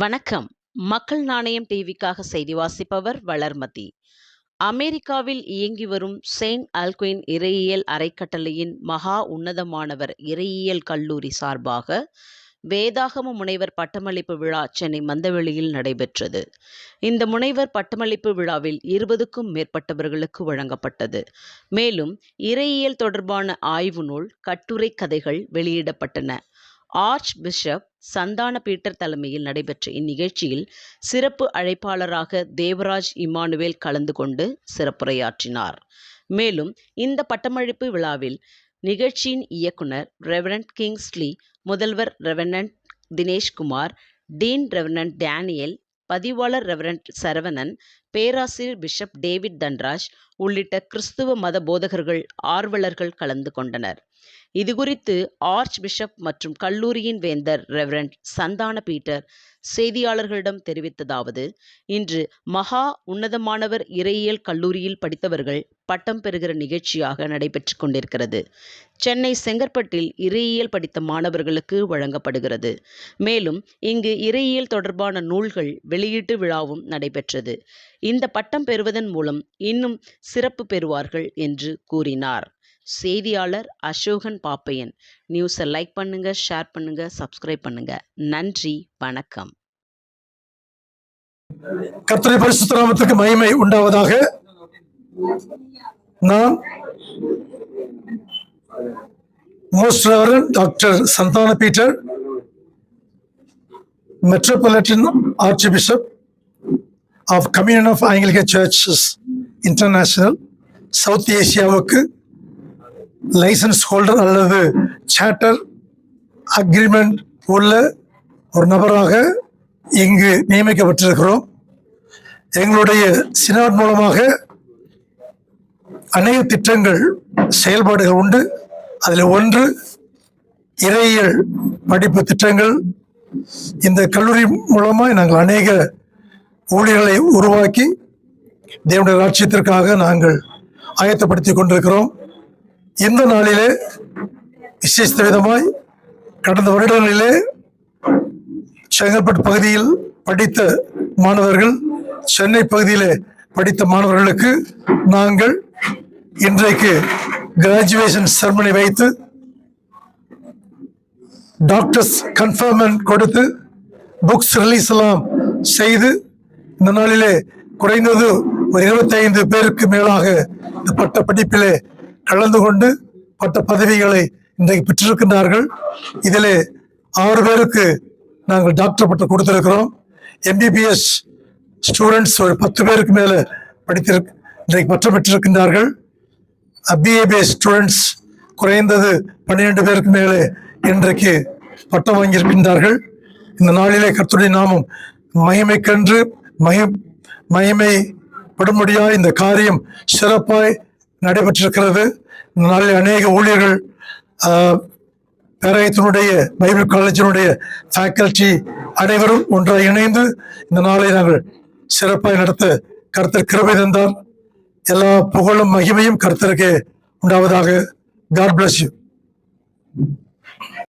வணக்கம். மக்கள் நாணயம் டிவிக்காக செய்தி வாசிப்பவர் வளர்மதி. அமெரிக்காவில் இயங்கி வரும் செயின்ட் அல்குயின் இறையியல் அறைக்கட்டளையின் மகா உன்னதமானவர் இறையியல் கல்லூரி சார்பாக வேதாகம முனைவர் பட்டமளிப்பு விழா சென்னை மந்தவெளியில் நடைபெற்றது. இந்த முனைவர் பட்டமளிப்பு விழாவில் இருபதுக்கும் மேற்பட்டவர்களுக்கு வழங்கப்பட்டது. மேலும் இறையியல் தொடர்பான ஆய்வு நூல் கட்டுரை கதைகள் வெளியிடப்பட்டன. ஆர்ச் பிஷப் சந்தான பீட்டர் தலைமையில் நடைபெற்ற இந்நிகழ்ச்சியில் சிறப்பு அழைப்பாளராக தேவராஜ் இமானுவேல் கலந்து கொண்டு சிறப்புரையாற்றினார். மேலும் இந்த பட்டமளிப்பு விழாவில் நிகழ்ச்சியின் இயக்குனர் ரெவரண்ட் கிங்ஸ்லி முதல்வர் reverend Dineshkumar dean reverend Daniel பதிவாளர் ரெவரண்ட் சரவணன் பேராசிரியர் பிஷப் டேவிட் தன்ராஜ் உள்ளிட்ட கிறிஸ்துவ மத போதகர்கள் ஆர்வலர்கள் கலந்து கொண்டனர். இதுகுறித்து ஆர்ச் பிஷப் மற்றும் கல்லூரியின் வேந்தர் ரெவரண்ட் சந்தான பீட்டர் செய்தியாளர்களிடம் தெரிவித்ததாவது இன்று மகா உன்னதமானவர் இறையியல் கல்லூரியில் படித்தவர்கள் பட்டம் பெறுகிற நிகழ்ச்சியாக நடைபெற்று கொண்டிருக்கிறது. சென்னை செங்கற்பட்டில் இறையியல் படித்த மாணவர்களுக்கு வழங்கப்படுகிறது. மேலும் இங்கு இறையியல் தொடர்பான நூல்கள் வெளியீட்டு விழாவும் நடைபெற்றது. இந்த பட்டம் பெறுவதன் மூலம் இன்னும் சிறப்பு பெறுவார்கள் என்று கூறினார். செய்தியாளர் அசோகன் பாப்பையன். நியூஸை லைக் பண்ணுங்க ஷேர் பண்ணுங்க சப்ஸ்கிரைப் பண்ணுங்க. நன்றி வணக்கம். கர்த்தரை பரிசுத்தராமத்துக்கு மகிமை உண்டாவதாக. நான் most reverend doctor Santhana Peter metropolitan archbishop of communion of Anglican churches international south ஏசியாவுக்கு licence holder அல்லது சார்ட்டர் அக்ரிமெண்ட் உள்ள ஒரு நபராக இங்கு நியமிக்கப்பட்டிருக்கிறோம். எங்களுடைய சினாட் மூலமாக அநேக திட்டங்கள் செயல்பாடுகள் உண்டு. அதில் ஒன்று இறையியல் படிப்பு திட்டங்கள். இந்த கல்லூரி மூலமாக நாங்கள் அநேக ஊழியர்களை உருவாக்கி தேவனுடைய ராட்சியத்திற்காக நாங்கள் ஆயத்தப்படுத்தி கொண்டிருக்கிறோம். இந்த நாளிலே விசேஷ விதமாய் கடந்த வருடங்களிலே செங்கல்பட்டு பகுதியில் படித்த மாணவர்கள் சென்னை பகுதியிலே படித்த மாணவர்களுக்கு நாங்கள் இன்றைக்கு கிராஜுவேஷன் செரமனி வைத்து டாக்டர்ஸ் கன்ஃபர்மெண்ட் கொடுத்து புக்ஸ் ரிலீஸ் எல்லாம் செய்து இந்த நாளிலே குறைந்தது ஒரு இருபத்தைந்து பேருக்கு மேலாக இந்த பட்ட படிப்பிலே கலந்து கொண்டு பட்ட பதவிகளை இன்றைக்கு பெற்றிருக்கின்றார்கள். இதிலே ஆறு பேருக்கு நாங்கள் டாக்டர் பட்டம் கொடுத்திருக்கிறோம். எம்பிபிஎஸ் ஸ்டூடெண்ட்ஸ் ஒரு பத்து பேருக்கு மேலே படித்திருக்கு இன்றைக்கு பட்டம் பெற்றிருக்கின்றார்கள். பிஏபிஎஸ் ஸ்டூடெண்ட்ஸ் குறைந்தது பன்னிரெண்டு பேருக்கு மேலே இன்றைக்கு பட்டம் வாங்கியிருக்கின்றார்கள். இந்த நாளிலே கர்த்தருடைய நாமம் மகிமைக்கன்று மகி மகிமைப்படும்படியாக இந்த காரியம் சிறப்பாய் நடைபெற்றிருக்கிறது. இந்த நாளில் அநேக ஊழியர்கள் பேராயத்தினுடைய பைபிள் காலேஜினுடைய ஃபேக்கல்டி அனைவரும் ஒன்றாக இணைந்து இந்த நாளை நாங்கள் சிறப்பாக நடத்த கருத்தர் கிருபை தந்தார் எல்லா புகழும் மகிமையும் கருத்தருக்கு உண்டாவதாக. God bless you